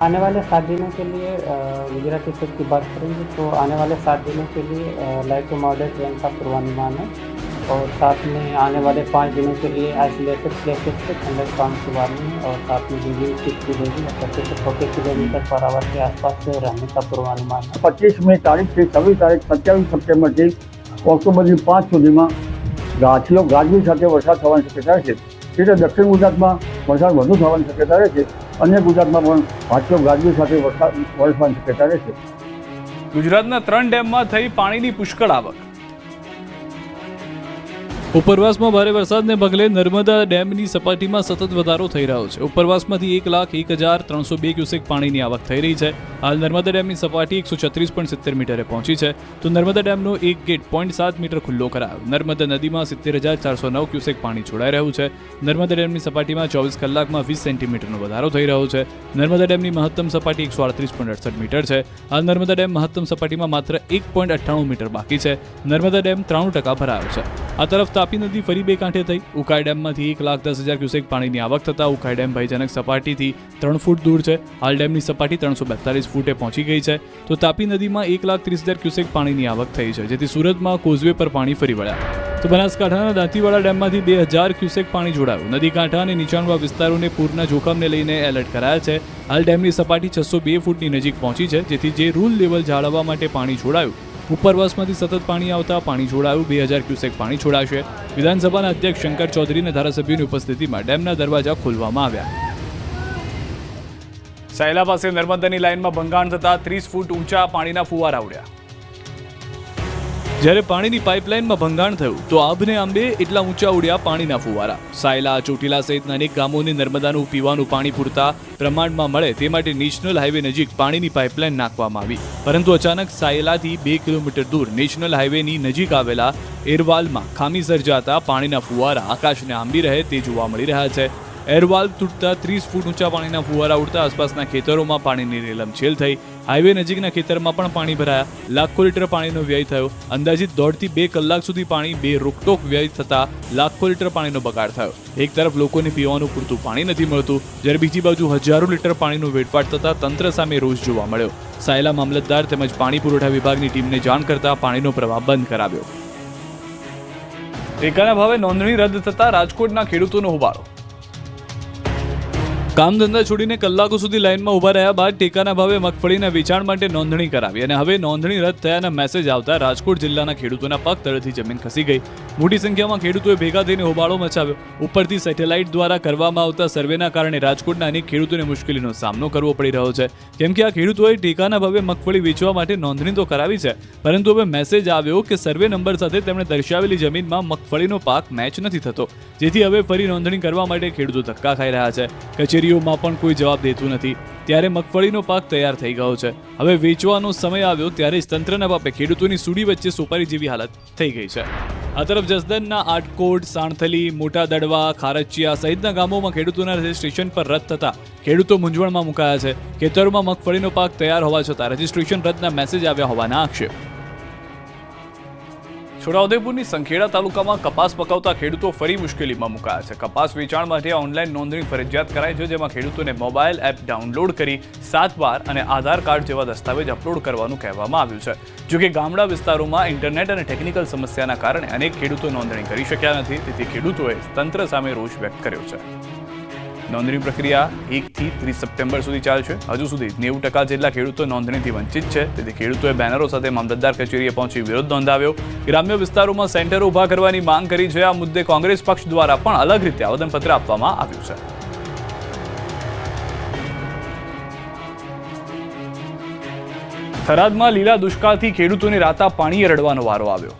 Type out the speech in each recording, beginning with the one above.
आने वाले सात दिनों के लिए अ, गुजराती सेट की बात करेंगे तो आने वाले सात दिनों के लिए अ, लाइट टू मॉडरेट रेन का पूर्वानुमान है और साथ में आने वाले पाँच दिनों के लिए आइसोलेटेड प्लेसेस पे ठंडक पानी की वार्निंग है और साथ में बिजली ठीक की जाएगी पच्चीस से छोटे किलोमीटर पर आवर के आसपास से रहने का पूर्वानुमान है પચીસમી તારીખથી છવ્વીસ તારીખ સત્યાવીસ સપ્ટેમ્બરથી ઓક્ટોબરની પાંચ સુધીમાં ગાછીઓ ગાજવી સાથે વરસાદ થવાની શક્યતા છે એટલે દક્ષિણ ગુજરાતમાં વરસાદ વધુ થવાની શક્યતા રહે છે અન્ય ગુજરાતમાં પણ ભાજપ ગાજવી સાથે વરસાદ વરસવાની શક્યતા રહેશે. ગુજરાતના ત્રણ ડેમમાં થઈ પાણીની પુષ્કળ આવક. ઉપરવાસમાં ભારે વરસાદને પગલે નર્મદા ડેમની સપાટીમાં સતત વધારો થઈ રહ્યો છે. ઉપરવાસમાંથી એક લાખ એક હજાર ત્રણસો બે ક્યુસેક પાણીની આવક થઈ રહી છે. હાલ નર્મદા ડેમની સપાટી એકસો છત્રીસ પોઈન્ટ સિત્તેર મીટરે પહોંચી છે. તો નર્મદા ડેમનો એક ગેટ પોઈન્ટ સાત મીટર ખુલ્લો કરાયો. નર્મદા નદીમાં સિત્તેર હજાર ચારસો નવ ક્યુસેક પાણી છોડાઈ રહ્યું છે. નર્મદા ડેમની સપાટીમાં ચોવીસ કલાકમાં વીસ સેન્ટીમીટરનો વધારો થઈ રહ્યો છે. નર્મદા ડેમની મહત્તમ સપાટી એકસો આડત્રીસ પોઈન્ટ અડસઠ મીટર છે. હાલ નર્મદા ડેમ મહત્તમ સપાટીમાં માત્ર એક પોઈન્ટ અઠ્ઠાણું મીટર બાકી છે. નર્મદા ડેમ ત્રાણું ટકા ભરાયો છે. આ તરફ તાપી નદી ફરી બે કાંઠે થઈ. ઉકાઈ ડેમમાંથી એક લાખ દસ હજાર ક્યુસેક પાણીની આવક થતાં ઉકાઈ ડેમ ભયજનક સપાટીથી ત્રણ ફૂટ દૂર છે. હાલ ડેમની સપાટી ત્રણસો બેતાલીસ ફૂટે પહોંચી ગઈ છે. તો તાપી નદીમાં એક લાખ ત્રીસ હજાર ક્યુસેક પાણીની આવક થઈ છે, જેથી સુરતમાં કોઝવે પર પાણી ફરી વળ્યા. તો બનાસકાંઠાના દાંતીવાડા ડેમમાંથી બે હજાર ક્યુસેક પાણી જોડાયું. નદી કાંઠા અને નીચાણવા વિસ્તારોને પૂરના જોખમને લઈને એલર્ટ કરાયા છે. હાલ ડેમની સપાટી છસો બે ફૂટની નજીક પહોંચી છે, જેથી જે રૂલ લેવલ જાળવવા માટે પાણી છોડાયું ઉપરવાસમાંથી સતત પાણી આવતા પાણી છોડાયું, બે હજાર ક્યુસેક પાણી છોડાશે. વિધાનસભાના અધ્યક્ષ શંકર ચૌધરી અને ધારાસભ્યોની ઉપસ્થિતિમાં ડેમના દરવાજા ખોલવામાં આવ્યા. સાયલા પાસે નર્મદાની લાઇનમાં ભંગાણ થતા ત્રીસ ફૂટ ઊંચા પાણીના ફુવારા ઉડ્યા. જ્યારે પાણીની પાઇપલાઇનમાં ભંગાણ થયું, તો આભને આંબે એટલા ઊંચા ઉડ્યા પાણીના ફુવારા. સાયલા, ચોટીલા સહિતના અનેક ગામોને નર્મદાનું પીવાનું પાણી પૂરતા પ્રમાણમાં મળે તે માટે નેશનલ હાઈવે નજીક પાણીની પાઇપલાઇન નાખવામાં આવી. પરંતુ અચાનક સાયલાથી બે કિલોમીટર દૂર નેશનલ હાઈવેની નજીક આવેલા એરવાલમાં ખામી સર્જાતા પાણીના ફુવારા આકાશને આંબી રહે તે જોવા મળી રહ્યા છે. એરવાલ તૂટતા ત્રીસ ફૂટ ઊંચા પાણીના ફુવારા ઉડતા આસપાસના ખેતરોમાં પાણીની રેલમછેલ થઈ હાઈવે નજીકના ખેતરમાં પણ પાણી ભરાયા. લાખો લીટર પાણીનો વ્યય થયો. અંદાજિત દોઢથી બે કલાક સુધી પાણી બે રોકટોક વ્યય થતા લાખો લીટર પાણીનો બગાડ થયો. એક તરફ લોકોને પીવાનું પૂરતું પાણી નથી મળતું, જ્યારે બીજી બાજુ હજારો લીટર પાણીનો વેડફાટ થતા તંત્ર સામે રોષ જોવા મળ્યો. સાયલા મામલતદાર તેમજ પાણી પુરવઠા વિભાગની ટીમને જાણ કરતા પાણીનો પ્રવાહ બંધ કરાવ્યો. ટેકાના ભાવે નોંધણી રદ થતા રાજકોટના ખેડૂતોનો હોબાળો. કામ ધંધા છોડીને કલાકો સુધી લાઇનમાં ઊભા રહ્યા બાદ ટેકાના ભાવે મગફળીના વેચાણ માટે નોંધણી કરાવી અને હવે નોંધણી રદ થયાના મેસેજ આવતા રાજકોટ જિલ્લાના ખેડૂતોના પગ તળેથી જમીન ખસી ગઈ. મોટી સંખ્યામાં ખેડૂતોએ ભેગા થઈને હોબાળો મચાવ્યો. ઉપરથી સેટેલાઇટ દ્વારા કરવામાં આવતા સર્વેના કારણે રાજકોટના અનેક ખેડૂતોને મુશ્કેલીનો સામનો કરવો પડી રહ્યો છે. કેમ કે આ ખેડૂતોએ ટેકાના ભાવે મગફળી વેચવા માટે નોંધણી તો કરાવી છે, પરંતુ હવે મેસેજ આવ્યો કે સર્વે નંબર સાથે તેમણે દર્શાવેલી જમીનમાં મગફળીનો પાક મેચ નથી થતો. જેથી હવે ફરી નોંધણી કરવા માટે ખેડૂતો ધક્કા ખાઈ રહ્યા છે. કચેરીઓમાં પણ કોઈ જવાબ દેતું નથી. ત્યારે મગફળીનો પાક તૈયાર થઈ ગયો છે. હવે વેચવાનો સમય આવ્યો ત્યારે જ તંત્રના બાપે ખેડૂતોની સૂડી વચ્ચે સોપારી જેવી હાલત થઈ ગઈ છે. આ તરફ જસદનના આટકોટ સાણથલી, મોટા દડવા, ખારચિયા સહિતના ગામોમાં ખેડૂતોના રજીસ્ટ્રેશન પર રદ થતા ખેડૂતો મૂંઝવણમાં મુકાયા છે. ખેતરોમાં મગફળીનો પાક તૈયાર હોવા છતાં રજીસ્ટ્રેશન રદના મેસેજ આવ્યા હોવાના આક્ષેપ. છોટાઉદેપુરની સંખેડા તાલુકામાં કપાસ પકવતા ખેડૂતો ફરી મુશ્કેલીમાં મુકાયા છે. કપાસ વેચાણ માટે ઓનલાઈન નોંધણી ફરજિયાત કરાઈ છે, જેમાં ખેડૂતોને મોબાઈલ એપ ડાઉનલોડ કરી સાત બાર અને આધાર કાર્ડ જેવા દસ્તાવેજ અપલોડ કરવાનું કહેવામાં આવ્યું છે. જોકે ગામડા વિસ્તારોમાં ઇન્ટરનેટ અને ટેકનિકલ સમસ્યાના કારણે અનેક ખેડૂતો નોંધણી કરી શક્યા નથી, તેથી ખેડૂતોએ તંત્ર સામે રોષ વ્યક્ત કર્યો છે. નોંધણી પ્રક્રિયા એકથી ત્રીસ સપ્ટેમ્બર સુધી ચાલશે. હજુ સુધી નેવું ટકા જેટલા ખેડૂતો નોંધણીથી વંચિત છે. તેથી ખેડૂતોએ બેનરો સાથે મામલતદાર કચેરીએ પહોંચી વિરોધ નોંધાવ્યો. ગ્રામ્ય વિસ્તારોમાં સેન્ટરો ઊભા કરવાની માંગ કરી છે. આ મુદ્દે કોંગ્રેસ પક્ષ દ્વારા પણ અલગ રીતે આવેદનપત્ર આપવામાં આવ્યું છે. થરાદમાં લીલા દુષ્કાળથી ખેડૂતોને રાતા પાણીએ રડવાનો વારો આવ્યો.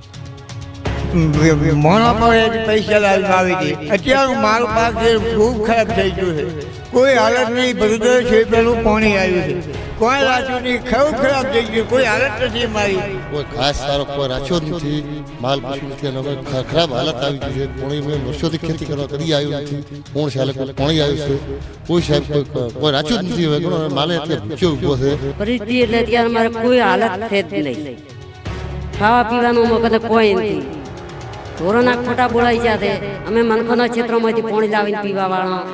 મોનો પર પૈસા લાવીને આવી હતી અત્યારે મારું પાક છે ખૂબ ખરાબ થઈ ગયું છે. કોઈ હાલત નહીં બધું છે પેલું પાણી આવ્યું છે. કોઈ રાખ્યું નહીં ખૂબ ખરાબ થઈ ગયું. કોઈ હાલત નથી મારી કોઈ ખાસ સારો કોઈ રાખ્યો નથી. માલ પશુ નથી અને હવે ખરાબ હાલત આવી ગઈ છે. પાણી મેં વર્ષોથી ખેતી કરવા કરી આવ્યું નથી. કોણ કોઈ પોણી આવ્યું છે? કોઈ સાહેબ કોઈ કોઈ રાખ્યું જ નથી હવે. માલે એટલે ભૂખ્યો ઊભો છે. પરિસ્થિતિ એટલે અત્યારે મારે કોઈ હાલત છે જ નહીં. ખાવા પીવાનું મગજ કોઈ નથી. કોરોના ખોટા બોલાઈ છે અમે મનખોના ક્ષેત્રમાંથી પાણી લાવીને પીવા વાળા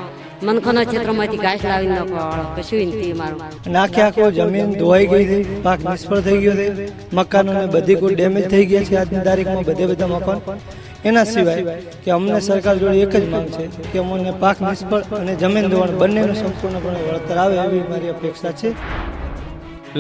મનખાના ક્ષેત્રમાંથી ઘાસ લાવી નાખવા કશું નથી મારું અને આખો જમીન ધોવાઈ ગઈ છે. પાક નિષ્ફળ થઈ ગયો છે. મકાનો ને બધી કોઈ ડેમેજ થઈ ગયા છે આજની તારીખમાં બધે બધા મકાન. એના સિવાય કે અમને સરકાર જોડે એક જ માંગ છે કે અમને પાક નિષ્ફળ અને જમીન ધોવાણ બંનેનું સંપૂર્ણપણે વળતર આવે એવી મારી અપેક્ષા છે.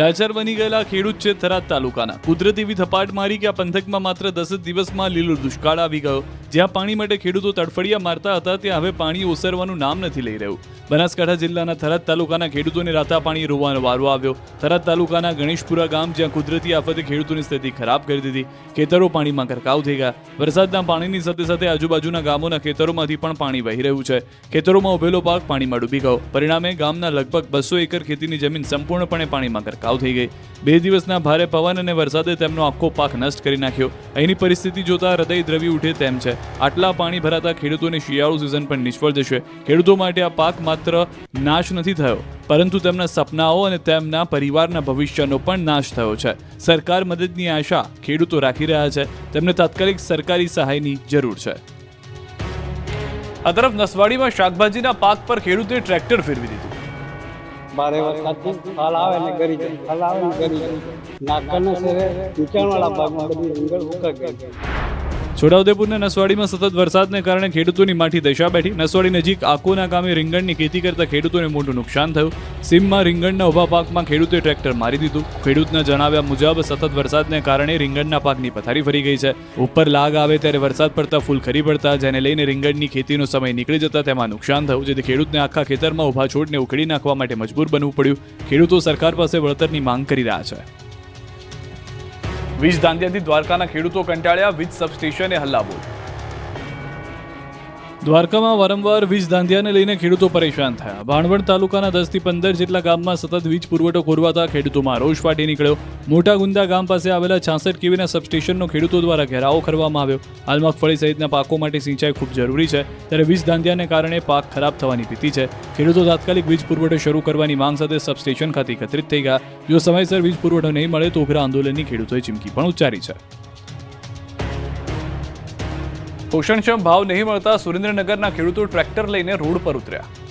લાચાર બની ગયેલા ખેડૂત છે થરાદ તાલુકાના. કુદરતી એવી થપાટ મારી કે આ પંથકમાં માત્ર દસ જ દિવસમાં લીલો દુષ્કાળ આવી ગયો. જ્યાં પાણી માટે ખેડૂતો તડફડિયા મારતા હતા, ત્યાં હવે પાણી ઓસરવાનું નામ નથી લઈ રહ્યું. બનાસકાંઠા જિલ્લાના થરાદ તાલુકાના ખેડૂતોને રાતા પાણી રોવાનો વારો આવ્યો. થરાદ તાલુકાના ગણેશપુરા ગામ, જ્યાં કુદરતી આફતે ખેડૂતોની સ્થિતિ ખરાબ કરી દીધી. ખેતરો પાણીમાં ગરકાવ થઈ ગયા. વરસાદના પાણીની સાથે સાથે આજુબાજુના ગામોના ખેતરોમાંથી પણ પાણી વહી રહ્યું છે. ખેતરોમાં ઉભેલો પાક પાણીમાં ડૂબી ગયો. પરિણામે ગામના લગભગ બસો એકર ખેતીની જમીન સંપૂર્ણપણે પાણીમાં ગરકાવ થઈ ગઈ. બે દિવસના ભારે પવન અને વરસાદે તેમનો આખો પાક નષ્ટ કરી નાખ્યો. અહીંની પરિસ્થિતિ જોતા હૃદય દ્રવી ઉઠે તેમ છે. આટલા પાણી ભરાતા ખેડૂતોની શિયાળુ સિઝન પણ નિષ્ફળ જશે. ખેડૂતો માટે આ પાક માત્ર નાશ નથી થયો, પરંતુ તેમના સપનાઓ અને તેમના પરિવારના ભવિષ્યનો પણ નાશ થયો છે. સરકાર મદદની આશા ખેડૂતો રાખી રહ્યા છે. તેમને તાત્કાલિક સરકારી સહાયની જરૂર છે. આ તરફ નસવાડીમાં શાકભાજીના પાક પર ખેડૂતે ટ્રેક્ટર ફેરવી દીધું. ભારે વરસાદથી ફાલ આવે ને ગરી જાય. ફાલ આવે ને ગરી જાય. નાકાના શેરે નીચાણવાળા ભાગમાં બધી રીંગણ ઉકાઈ ગઈ. છોટાઉદેપુરના નસવાડીમાં સતત વરસાદને કારણે ખેડૂતોની માઠી દશા બેઠી. નસવાડી નજીક આકોના ગામે રીંગણની ખેતી કરતા ખેડૂતોને મોટું નુકસાન થયું. સીમમાં રીંગણના ઊભા પાકમાં ખેડૂતે ટ્રેક્ટર મારી દીધું. ખેડૂતના જણાવ્યા મુજબ સતત વરસાદને કારણે રીંગણના પાકની પથારી ફરી ગઈ છે. ઉપર લાગ આવે ત્યારે વરસાદ પડતા ફૂલ ખરી પડતા, જેને લઈને રીંગણની ખેતીનો સમય નીકળી જતા તેમાં નુકસાન થયું, જેથી ખેડૂતને આખા ખેતરમાં ઊભા છોડને ઉખડી નાખવા માટે મજબૂર બનવું પડ્યું. ખેડૂતો સરકાર પાસે વળતરની માંગ કરી રહ્યા છે. વીજ દાંડિયાથી દ્વારકાના ખેડૂતો કંટાળ્યા વીજ સબસ્ટેશને હલ્લાબોલ દ્વારકામાં વારંવાર વીજ ધાંધિયાને લઈને ખેડૂતો પરેશાન થયા. ભાણવડ તાલુકાના દસથી પંદર જેટલા ગામમાં સતત વીજ પુરવઠો ખોરવાતા ખેડૂતોમાં રોષ ફાટી નીકળ્યો. મોટા ગુંદા ગામ પાસે આવેલા છાસઠ કેવીના સબસ્ટેશનનો ખેડૂતો દ્વારા ઘેરાવો કરવામાં આવ્યો. હાલ મગફળી સહિતના પાકો માટે સિંચાઈ ખૂબ જરૂરી છે. ત્યારે વીજ ધાંધિયાને કારણે પાક ખરાબ થવાની ભીતિ છે. ખેડૂતો તાત્કાલિક વીજ પુરવઠો શરૂ કરવાની માંગ સાથે સબસ્ટેશન ખાતે એકત્રિત થઈ ગયા. જો સમયસર વીજ પુરવઠો નહીં મળે તો ઉગ્ર આંદોલનની ખેડૂતોએ ચીમકી પણ ઉચ્ચારી છે. પોષણક્ષમ ભાવ નહીં મળતા સુરેન્દ્રનગરના ખેડૂતો ટ્રેક્ટર લઈને રોડ પર ઉતર્યા.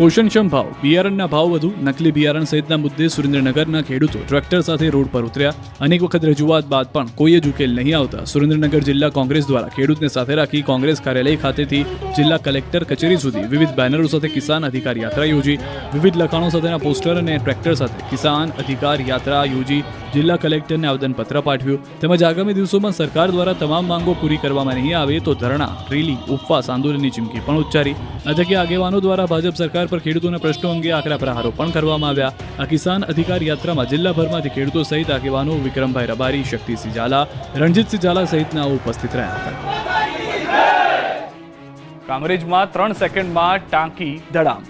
પોષણક્ષમ ભાવ? બિયારણના ભાવ વધુ, નકલી બિયારણ સહિતના મુદ્દે સુરેન્દ્રનગરના ખેડૂતો ટ્રેક્ટર સાથે રોડ પર ઉતર્યા. અનેક વખત રજૂઆત બાદ પણ કોઈ જ ઉકેલ નહીં આવતા. સુરેન્દ્રનગર જિલ્લા કોંગ્રેસ દ્વારા ખેડૂતને સાથે રાખી કોંગ્રેસ કાર્યાલય ખાતેથી જિલ્લા કલેક્ટર કચેરી સુધી વિવિધ બેનરો સાથે કિસાન અધિકાર યાત્રા યોજી, વિવિધ લખાણો સાથેના પોસ્ટર અને ટ્રેક્ટર સાથે કિસાન અધિકાર યાત્રા યોજી, જિલ્લા કલેક્ટરને આવેદનપત્ર પાઠવ્યું. તેમજ આગામી દિવસોમાં સરકાર દ્વારા તમામ માંગો પૂરી કરવામાં નહીં આવે તો ધરણા, રેલી, ઉપવાસ, આંદોલનની ચીમકી પણ ઉચ્ચારી. અધકે આગેવાનો દ્વારા ભાજપ સરકાર પર ખેડૂતોના પ્રશ્નો અંગે આકરા પ્રહારો પણ કરવામાં આવ્યા. આ કિસાન અધિકાર યાત્રામાં જિલ્લાભરમાંથી ખેડૂતો સહિત આગેવાનો વિક્રમભાઈ રબારી, શક્તિસિંહ ઝાલા, રણજીતસિંહ ઝાલા સહિતના ઉપસ્થિત રહ્યા હતા. કામરેજમાં ત્રણ સેકન્ડમાં ટાંકી ધડામ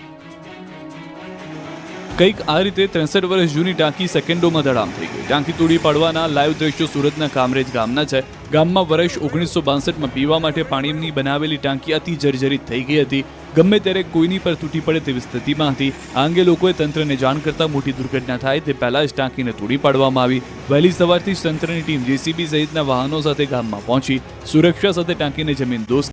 કંઈક આ રીતે ત્રેસઠ વર્ષ જૂની ટાંકી સેકન્ડોમાં ધડામ થઈ ગઈ. ટાંકી તોડી પાડવાના લાઈવ દ્રશ્યો સુરતના કામરેજ ગામના છે. ગામમાં વર્ષ ઓગણીસો બાસઠમાં પીવા માટે પાણીની બનાવેલી ટાંકી અતિ જર્જરિત થઈ ગઈ હતી. ગમે ત્યારે કોઈની પર તૂટી પડે તેવી સ્થિતિમાં હતી. આ અંગે લોકોએ તંત્રને જાણ કરતા મોટી દુર્ઘટના થાય તે પહેલા જ ટાંકીને તોડી પાડવામાં આવી. વહેલી સવારથી તંત્રની ટીમ જેસીબી સહિતના વાહનો સાથે ગામમાં પહોંચી. સુરક્ષા સાથે ટાંકીને જમીન દોસ્ત